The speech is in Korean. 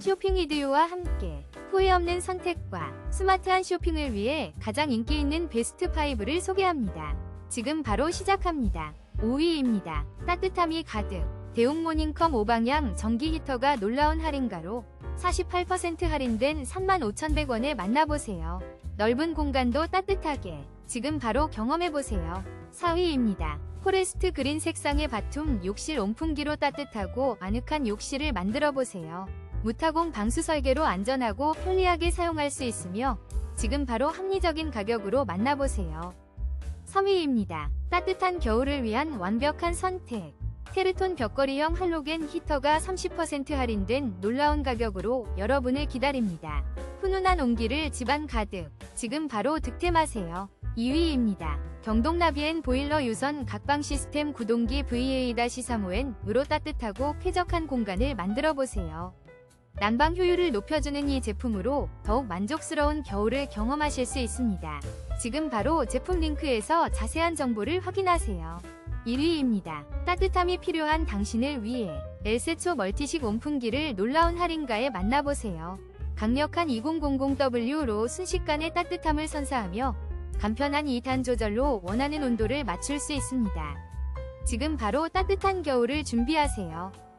쇼핑 이디오와 함께 후회 없는 선택과 스마트한 쇼핑을 위해 가장 인기 있는 베스트 5를 소개합니다. 지금 바로 시작합니다. 5위입니다. 따뜻함이 가득. 대웅 모닝컴 5방향 전기 히터가 놀라운 할인가로 48% 할인된 35,100원에 만나보세요. 넓은 공간도 따뜻하게 지금 바로 경험해보세요. 4위입니다. 포레스트 그린 색상의 바툼 욕실 온풍기로 따뜻하고 아늑한 욕실을 만들어보세요. 무타공 방수 설계로 안전하고 편리하게 사용할 수 있으며 지금 바로 합리적인 가격으로 만나보세요. 3위입니다. 따뜻한 겨울을 위한 완벽한 선택. 테르톤 벽걸이형 할로겐 히터가 30% 할인된 놀라운 가격으로 여러분을 기다립니다. 훈훈한 온기를 집안 가득. 지금 바로 득템하세요. 2위입니다. 경동나비엔 보일러 유선 각방 시스템 구동기 VA-3호엔으로 따뜻하고 쾌적한 공간을 만들어 보세요. 난방 효율을 높여주는 이 제품으로 더욱 만족스러운 겨울을 경험하실 수 있습니다. 지금 바로 제품 링크에서 자세한 정보를 확인하세요. 1위입니다. 따뜻함이 필요한 당신을 위해 엘세초 멀티식 온풍기를 놀라운 할인가에 만나보세요. 강력한 2000W로 순식간에 따뜻함을 선사하며 간편한 2탄 조절로 원하는 온도를 맞출 수 있습니다. 지금 바로 따뜻한 겨울을 준비하세요.